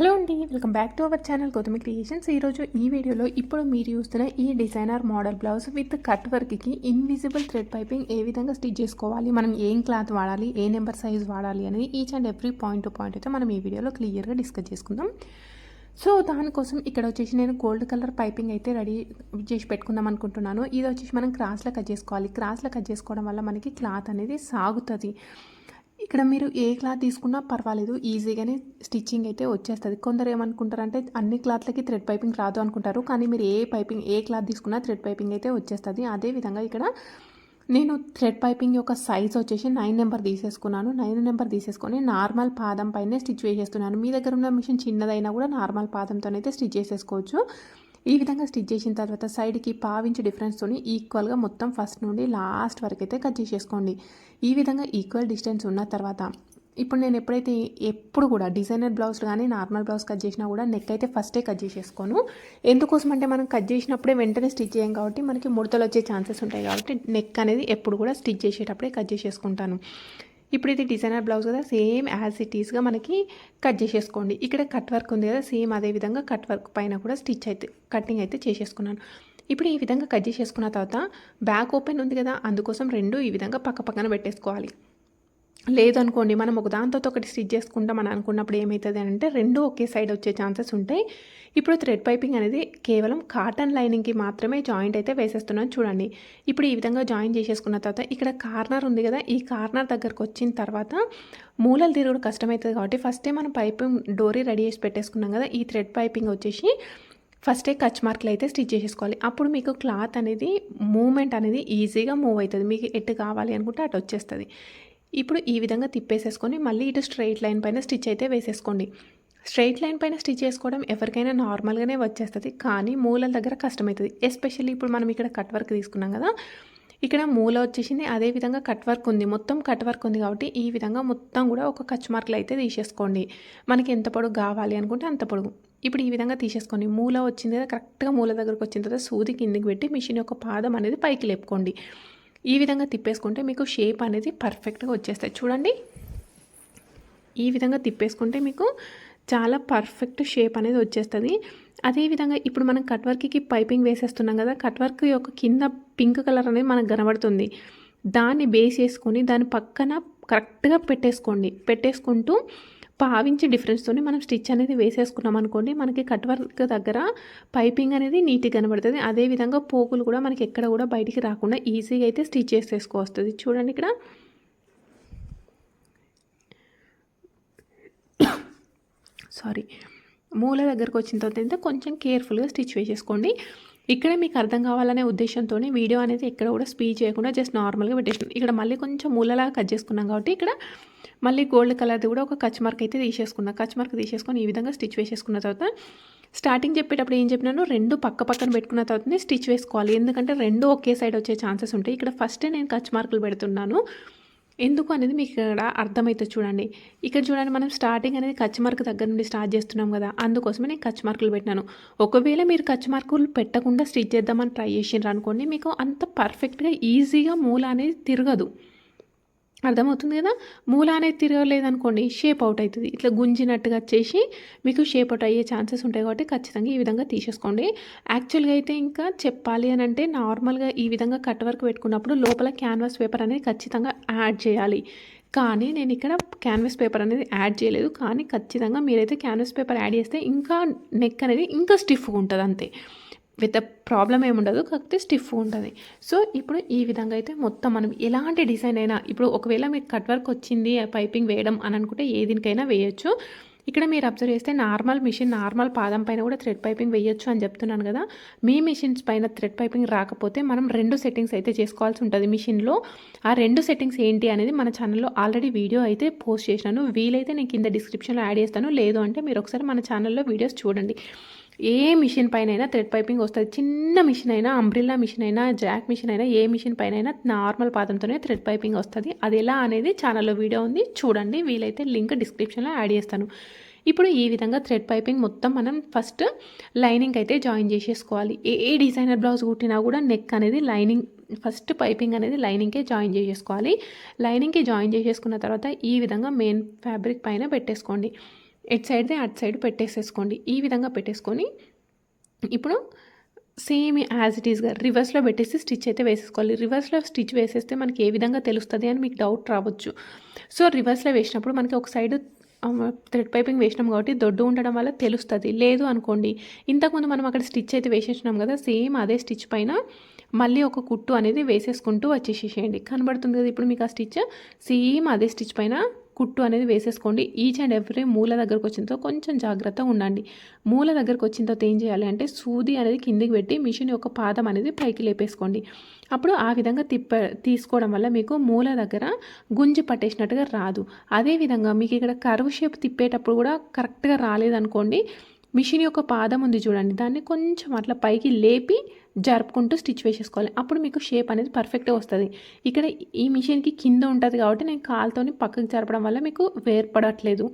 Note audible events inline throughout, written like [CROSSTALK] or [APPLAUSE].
Hello అండి welcome back to our channel Gautami creations. ఈరోజు ఈ వీడియోలో ఇప్పుడు మీరు చూస్తున్న ఈ designer model blouse with cut వర్క్కి ఇన్విజిబుల్ థ్రెడ్ పైపింగ్ ఏ విధంగా స్టిచ్ చేసుకోవాలి మనం ఏం క్లాత్ వాడాలి ఏ నెంబర్ సైజ్ వాడాలి అనేది each and every point to point అయితే మనం ఈ వీడియోలో క్లియర్గా డిస్కస్ చేసుకుందాం. సో దానికోసం ఇక్కడ వచ్చేసి నేను గోల్డ్ కలర్ పైపింగ్ అయితే రెడీ చేసి పెట్టుకుందాం అనుకుంటున్నాను. ఇది వచ్చేసి మనం క్రాస్లో కట్ చేసుకోవాలి. క్రాస్లో కట్ చేసుకోవడం వల్ల మనకి క్లాత్ అనేది సాగుతుంది. ఇక్కడ మీరు ఏ క్లాత్ తీసుకున్నా పర్వాలేదు ఈజీగానే స్టిచ్చింగ్ అయితే వచ్చేస్తుంది. కొందరు ఏమనుకుంటారంటే అన్ని క్లాత్లకి థ్రెడ్ పైపింగ్ రాదు అనుకుంటారు కానీ మీరు ఏ పైపింగ్ ఏ క్లాత్ తీసుకున్నా థ్రెడ్ పైపింగ్ అయితే వచ్చేస్తుంది. అదేవిధంగా ఇక్కడ నేను థ్రెడ్ పైపింగ్ యొక్క సైజ్ వచ్చేసి నైన్ నెంబర్ తీసేసుకున్నాను. నైన్ నెంబర్ తీసేసుకొని నార్మల్ పాదం పైనే స్టిచ్ వేసేస్తున్నాను మీ దగ్గర ఉన్న మిషన్ చిన్నదైనా కూడా నార్మల్ పాదంతోనైతే స్టిచ్ చేసేసుకోవచ్చు. ఈ విధంగా స్టిచ్ చేసిన తర్వాత సైడ్కి పావించి డిఫరెన్స్తోని ఈక్వల్గా మొత్తం ఫస్ట్ నుండి లాస్ట్ వరకు అయితే కట్ చేసేసుకోండి. ఈ విధంగా ఈక్వల్ డిస్టెన్స్ ఉన్న తర్వాత ఇప్పుడు నేను ఎప్పుడైతే ఎప్పుడు కూడా డిజైనర్ బ్లౌజ్ కానీ నార్మల్ బ్లౌజ్ కట్ చేసినా కూడా నెక్ అయితే ఫస్టే కట్ చేసేసుకోను. ఎందుకోసం అంటే మనం కట్ చేసినప్పుడే వెంటనే స్టిచ్ చేయం కాబట్టి మనకి ముడతలు వచ్చే ఛాన్సెస్ ఉంటాయి కాబట్టి నెక్ అనేది ఎప్పుడు కూడా స్టిచ్ చేసేటప్పుడే కట్ చేసేసుకుంటాను. ఇప్పుడు ఇది డిజైనర్ బ్లౌజ్ కదా సేమ్ యాజ్ ఇట్ ఈస్గా మనకి కట్ చేసేసుకోండి. ఇక్కడ కట్ వర్క్ ఉంది కదా సేమ్ అదే విధంగా కట్ వర్క్ పైన కూడా స్టిచ్ అయితే కటింగ్ అయితే చేసేసుకున్నాను. ఇప్పుడు ఈ విధంగా కట్ చేసేసుకున్న తర్వాత బ్యాక్ ఓపెన్ ఉంది కదా అందుకోసం రెండు ఈ విధంగా పక్క పక్కన పెట్టేసుకోవాలి. లేదనుకోండి మనం ఒక దాంతో ఒకటి స్టిచ్ చేసుకుంటాం అని అనుకున్నప్పుడు ఏమవుతుంది అని అంటే రెండు ఒకే సైడ్ వచ్చే ఛాన్సెస్ ఉంటాయి. ఇప్పుడు థ్రెడ్ పైపింగ్ అనేది కేవలం కాటన్ లైనింగ్కి మాత్రమే జాయింట్ అయితే వేసేస్తున్నాను చూడండి. ఇప్పుడు ఈ విధంగా జాయిన్ చేసేసుకున్న తర్వాత ఇక్కడ కార్నర్ ఉంది కదా ఈ కార్నర్ దగ్గరకు వచ్చిన తర్వాత మూలలు తిరుగుడు కష్టమవుతుంది కాబట్టి ఫస్టే మనం పైపింగ్ డోరీ రెడీ చేసి పెట్టేసుకున్నాం కదా ఈ థ్రెడ్ పైపింగ్ వచ్చేసి ఫస్టే కచ్ మార్కులు అయితే స్టిచ్ చేసేసుకోవాలి. అప్పుడు మీకు క్లాత్ అనేది మూమెంట్ అనేది ఈజీగా మూవ్ అవుతుంది. మీకు ఎటు కావాలి అనుకుంటే అటు వచ్చేస్తుంది. ఇప్పుడు ఈ విధంగా తిప్పేసేసుకొని మళ్ళీ ఇటు స్ట్రైట్ లైన్ పైన స్టిచ్ అయితే వేసేసుకోండి. స్ట్రైట్ లైన్ పైన స్టిచ్ చేసుకోవడం ఎవరికైనా నార్మల్గానే వచ్చేస్తుంది కానీ మూలల దగ్గర కష్టమవుతుంది ఎస్పెషల్లీ ఇప్పుడు మనం ఇక్కడ కట్ వర్క్ తీసుకున్నాం కదా ఇక్కడ మూల వచ్చేసింది అదేవిధంగా కట్ వర్క్ ఉంది. మొత్తం కట్ వర్క్ ఉంది కాబట్టి ఈ విధంగా మొత్తం కూడా ఒక కచ్ మార్కులు అయితే తీసేసుకోండి. మనకి ఎంత పొడుగు కావాలి అనుకుంటే అంత పొడుగు. ఇప్పుడు ఈ విధంగా తీసేసుకోండి. మూల వచ్చింది కదా కరెక్ట్గా మూల దగ్గరకు వచ్చిన తర్వాత సూది కిందికి పెట్టి మిషన్ యొక్క పాదం అనేది పైకి లేపుకోండి. ఈ విధంగా తిప్పేసుకుంటే మీకు షేప్ అనేది పర్ఫెక్ట్గా వచ్చేస్తాయి. చూడండి. ఈ విధంగా తిప్పేసుకుంటే మీకు చాలా పర్ఫెక్ట్ షేప్ అనేది వచ్చేస్తుంది. అదేవిధంగా ఇప్పుడు మనం కట్ వర్క్కి పైపింగ్ వేసేస్తున్నాం కదా కట్ వర్క్ యొక్క కింద పింక్ కలర్ అనేది మనకు కనబడుతుంది. దాన్ని బేస్ చేసుకొని దాని పక్కన కరెక్ట్గా పెట్టేసుకోండి. పెట్టేసుకుంటూ పావించి డిఫరెన్స్తోనే మనం స్టిచ్ అనేది వేసేసుకున్నాం అనుకోండి మనకి కట్ వర్క్ దగ్గర పైపింగ్ అనేది నీట్గా కనబడుతుంది. అదేవిధంగా పోగులు కూడా మనకి ఎక్కడ కూడా బయటికి రాకుండా ఈజీగా అయితే స్టిచ్ చేసేసుకోవస్తుంది చూడండి ఇక్కడ. సారీ మూల దగ్గరకు వచ్చిన తర్వాత కొంచెం కేర్ఫుల్గా స్టిచ్ వేసేసుకోండి. ఇక్కడ మీకు అర్థం కావాలనే ఉద్దేశంతో వీడియో అనేది ఎక్కడ కూడా స్పీచ్ చేయకుండా జస్ట్ నార్మల్గా పెట్టేసుకున్నాం ఇక్కడ మళ్ళీ కొంచెం మూలలాగా కట్ చేసుకున్నాం కాబట్టి ఇక్కడ మళ్ళీ గోల్డ్ కలర్ది కూడా ఒక కచ్ మార్క్ అయితే తీసేసుకున్నా. కచ్ మార్క్ తీసేసుకొని ఈ విధంగా స్టిచ్ వేసేసుకున్న తర్వాత స్టార్టింగ్ చెప్పేటప్పుడు ఏం చెప్పినాను? రెండు పక్క పక్కన పెట్టుకున్న తర్వాతనే స్టిచ్ వేసుకోవాలి. ఎందుకంటే రెండు ఒకే సైడ్ వచ్చే ఛాన్సెస్ ఉంటాయి. ఇక్కడ ఫస్టే నేను కచ్ మార్కులు పెడుతున్నాను. ఎందుకు అనేది మీకు ఇక్కడ అర్థమవుతుంది చూడండి. ఇక్కడ చూడండి మనం స్టార్టింగ్ అనేది కచ్ మార్క్ దగ్గర నుండి స్టార్ట్ చేస్తున్నాం కదా అందుకోసమే నేను కచ్ మార్కులు పెట్టినాను. ఒకవేళ మీరు కచ్ మార్కులు పెట్టకుండా స్టిచ్ చేద్దామని ట్రై చేసినారు అనుకోండి మీకు అంత పర్ఫెక్ట్గా ఈజీగా మూల అనేది తిరగదు. అర్థమవుతుంది కదా? మూల అనేది తిరగలేదనుకోండి షేప్ అవుట్ అవుతుంది. ఇట్లా గుంజినట్టుగా వచ్చేసి మీకు షేప్ అవుట్ అయ్యే ఛాన్సెస్ ఉంటాయి కాబట్టి ఖచ్చితంగా ఈ విధంగా తీసేసుకోండి. యాక్చువల్గా అయితే ఇంకా చెప్పాలి అని అంటే నార్మల్గా ఈ విధంగా కట్ వర్క్ పెట్టుకున్నప్పుడు లోపల క్యాన్వాస్ పేపర్ అనేది ఖచ్చితంగా యాడ్ చేయాలి. కానీ నేను ఇక్కడ క్యాన్వాస్ పేపర్ అనేది యాడ్ చేయలేదు. కానీ ఖచ్చితంగా మీరైతే క్యాన్వాస్ పేపర్ యాడ్ చేస్తే ఇంకా నెక్ అనేది ఇంకా స్టిఫ్గా ఉంటుంది అంతే విత్ ప్రాబ్లం ఏముండదు కాకపోతే స్టిఫ్ ఉంటుంది. సో ఇప్పుడు ఈ విధంగా అయితే మొత్తం మనం ఎలాంటి డిజైన్ అయినా ఇప్పుడు ఒకవేళ మీకు కట్ వర్క్ వచ్చింది పైపింగ్ వేయడం అని అనుకుంటే ఏ దీనికైనా వేయచ్చు. ఇక్కడ మీరు అబ్జర్వ్ చేస్తే నార్మల్ మిషన్ నార్మల్ పాదం పైన కూడా థ్రెడ్ పైపింగ్ వేయొచ్చు అని చెప్తున్నాను కదా. మీ మిషన్స్ పైన థ్రెడ్ పైపింగ్ రాకపోతే మనం రెండు సెట్టింగ్స్ అయితే చేసుకోవాల్సి ఉంటుంది మిషన్లో ఆ రెండు సెట్టింగ్స్ ఏంటి అనేది మన ఛానల్లో ఆల్రెడీ వీడియో అయితే పోస్ట్ చేసినాను. వీలైతే నేను కింద డిస్క్రిప్షన్లో యాడ్ చేస్తాను. లేదు అంటే మీరు ఒకసారి మన ఛానల్లో వీడియోస్ చూడండి. ఏ మిషన్ పైన అయినా థ్రెడ్ పైపింగ్ వస్తుంది. చిన్న మిషన్ అయినా అంబ్రిల్లా మిషన్ అయినా జాక్ మిషన్ అయినా ఏ మిషన్ పైన అయినా నార్మల్ పాదంతోనే థ్రెడ్ పైపింగ్ వస్తుంది. అది ఎలా అనేది ఛానల్లో వీడియో ఉంది. చూడండి వీలైతే లింక్ డిస్క్రిప్షన్లో యాడ్ చేస్తాను. ఇప్పుడు ఈ విధంగా థ్రెడ్ పైపింగ్ మొత్తం మనం ఫస్ట్ లైనింగ్ అయితే జాయిన్ చేసేసుకోవాలి. ఏ డిజైనర్ బ్లౌజ్ కుట్టినా కూడా నెక్ అనేది లైనింగ్ ఫస్ట్ పైపింగ్ అనేది లైనింగ్కే జాయిన్ చేసేసుకోవాలి. లైనింగ్కి జాయిన్ చేసేసుకున్న తర్వాత ఈ విధంగా మెయిన్ ఫ్యాబ్రిక్ పైన పెట్టేసుకోండి. ఎట్ సైడ్ది అటు సైడ్ పెట్టేసేసుకోండి. ఈ విధంగా పెట్టేసుకొని ఇప్పుడు సేమ్ యాజ్ ఇట్ ఈస్గా రివర్స్లో పెట్టేసి స్టిచ్ అయితే వేసేసుకోవాలి. రివర్స్లో స్టిచ్ వేసేస్తే మనకి ఏ విధంగా తెలుస్తుంది అని మీకు డౌట్ రావచ్చు. సో రివర్స్లో వేసినప్పుడు మనకి ఒక సైడ్ థ్రెడ్ పైపింగ్ వేసినాం కాబట్టి దొడ్డు ఉండడం వల్ల తెలుస్తుంది. లేదు అనుకోండి. ఇంతకుముందు మనం అక్కడ స్టిచ్ అయితే వేసేసినాం కదా సేమ్ అదే స్టిచ్ పైన మళ్ళీ ఒక కుట్టు అనేది వేసేసుకుంటూ వచ్చేసేసేయండి. కనబడుతుంది కదా ఇప్పుడు మీకు ఆ స్టిచ్? సేమ్ అదే స్టిచ్ పైన కుట్టు అనేది వేసేసుకోండి. ఈచ్ అండ్ ఎవ్రీ మూల దగ్గరకు వచ్చిన తర్వాత కొంచెం జాగ్రత్తగా ఉండండి. మూల దగ్గరకు వచ్చిన తర్వాత ఏం చేయాలి అంటే సూది అనేది కిందికి పెట్టి మిషన్ యొక్క పాదం అనేది పైకి లేపేసుకోండి. అప్పుడు ఆ విధంగా తిప్ప తీసుకోవడం వల్ల మీకు మూల దగ్గర గుంజి పట్టేసినట్టుగా రాదు. అదేవిధంగా మీకు ఇక్కడ కరువు షేప్ తిప్పేటప్పుడు కూడా కరెక్ట్గా రాలేదనుకోండి మిషన్ యొక్క పాదం ఉంది చూడండి. దాన్ని కొంచెం అట్లా పైకి లేపి జరుపుకుంటూ స్టిచ్ వేసేసుకోవాలి. అప్పుడు మీకు షేప్ అనేది పర్ఫెక్ట్గా వస్తుంది. ఇక్కడ ఈ మిషన్కి కింద ఉంటుంది కాబట్టి నేను కాలుతోని పక్కకి జరపడం వల్ల మీకు వేర్పడట్లేదు.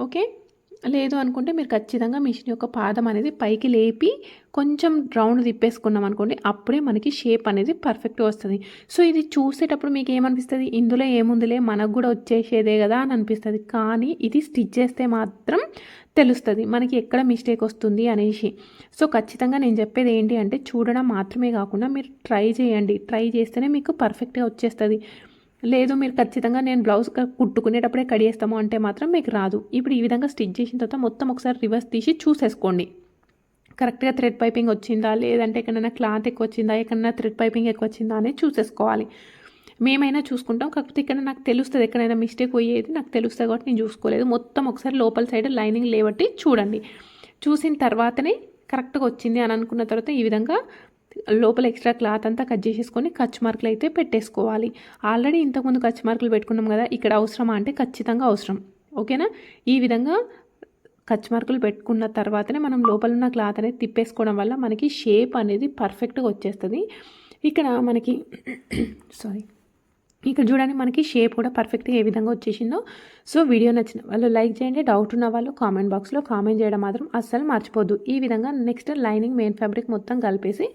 ఓకే? లేదు అనుకుంటే మీరు ఖచ్చితంగా మిషన్ యొక్క పాదం అనేది పైకి లేపి కొంచెం రౌండ్ తిప్పేసుకున్నాం అనుకోండి అప్పుడే మనకి షేప్ అనేది పర్ఫెక్ట్గా వస్తుంది. సో ఇది చూసేటప్పుడు మీకు ఏమనిపిస్తుంది? ఇందులో ఏముందిలే? మనకు కూడా వచ్చేసేదే కదా అని అనిపిస్తుంది. కానీ ఇది స్టిచ్ చేస్తే మాత్రం తెలుస్తుంది. మనకి ఎక్కడ మిస్టేక్ వస్తుంది అనేసి. సో ఖచ్చితంగా నేను చెప్పేది ఏంటి అంటే చూడడం మాత్రమే కాకుండా మీరు ట్రై చేయండి. ట్రై చేస్తేనే మీకు పర్ఫెక్ట్గా వచ్చేస్తుంది. లేదు మీరు ఖచ్చితంగా నేను బ్లౌజ్ కుట్టుకునేటప్పుడే కడిగేస్తాము అంటే మాత్రం మీకు రాదు. ఇప్పుడు ఈ విధంగా స్టిచ్ చేసిన తర్వాత మొత్తం ఒకసారి రివర్స్ తీసి చూసేసుకోండి. కరెక్ట్గా థ్రెడ్ పైపింగ్ వచ్చిందా? లేదంటే ఎక్కడైనా క్లాత్ ఎక్కువ వచ్చిందా? ఎక్కడైనా థ్రెడ్ పైపింగ్ ఎక్కువ వచ్చిందా అనేది చూసేసుకోవాలి. మేమైనా చూసుకుంటాం. కాకపోతే ఇక్కడ నాకు తెలుస్తుంది ఎక్కడైనా మిస్టేక్ పోయేది నాకు తెలుస్తుంది కాబట్టి నేను చూసుకోలేదు. మొత్తం ఒకసారి లోపల సైడ్ లైనింగ్ లేబట్టి చూడండి. చూసిన తర్వాతనే కరెక్ట్గా వచ్చింది అని అనుకున్న తర్వాత ఈ విధంగా లోపల ఎక్స్ట్రా క్లాత్ అంతా కట్ చేసేసుకొని కచ్ మార్కులు అయితే పెట్టేసుకోవాలి. ఆల్రెడీ ఇంతకుముందు ఖర్చు మార్కులు పెట్టుకున్నాం కదా ఇక్కడ అవసరమా అంటే ఖచ్చితంగా అవసరం. ఓకేనా? ఈ విధంగా ఖర్చు మార్కులు పెట్టుకున్న తర్వాతనే మనం లోపల ఉన్న క్లాత్ అనేది తిప్పేసుకోవడం వల్ల మనకి షేప్ అనేది పర్ఫెక్ట్గా వచ్చేస్తుంది. ఇక్కడ మనకి [COUGHS] సారీ ఇక్కడ చూడండి మనకి షేప్ కూడా పర్ఫెక్ట్గా ఏ విధంగా వచ్చేసిందో. సో వీడియో నచ్చిన వాళ్ళు లైక్ చేయండి. డౌట్ ఉన్న వాళ్ళు కామెంట్ బాక్స్లో కామెంట్ చేయడం మాత్రం అస్సలు మర్చిపోద్దు. ఈ విధంగా నెక్స్ట్ లైనింగ్ మెయిన్ ఫ్యాబ్రిక్ మొత్తం కలిపేసి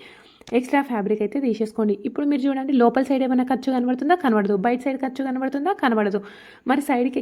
ఎక్స్ట్రా ఫ్యాబ్రిక్ అయితే తీసేసుకోండి. ఇప్పుడు మీరు చూడండి లోపల సైడ్ ఏమైనా ఖర్చు కనబడుతుందా? కనబడదు. బయట సైడ్ ఖర్చు కనబడుతుందా? కనబడదు. మరి సైడ్కి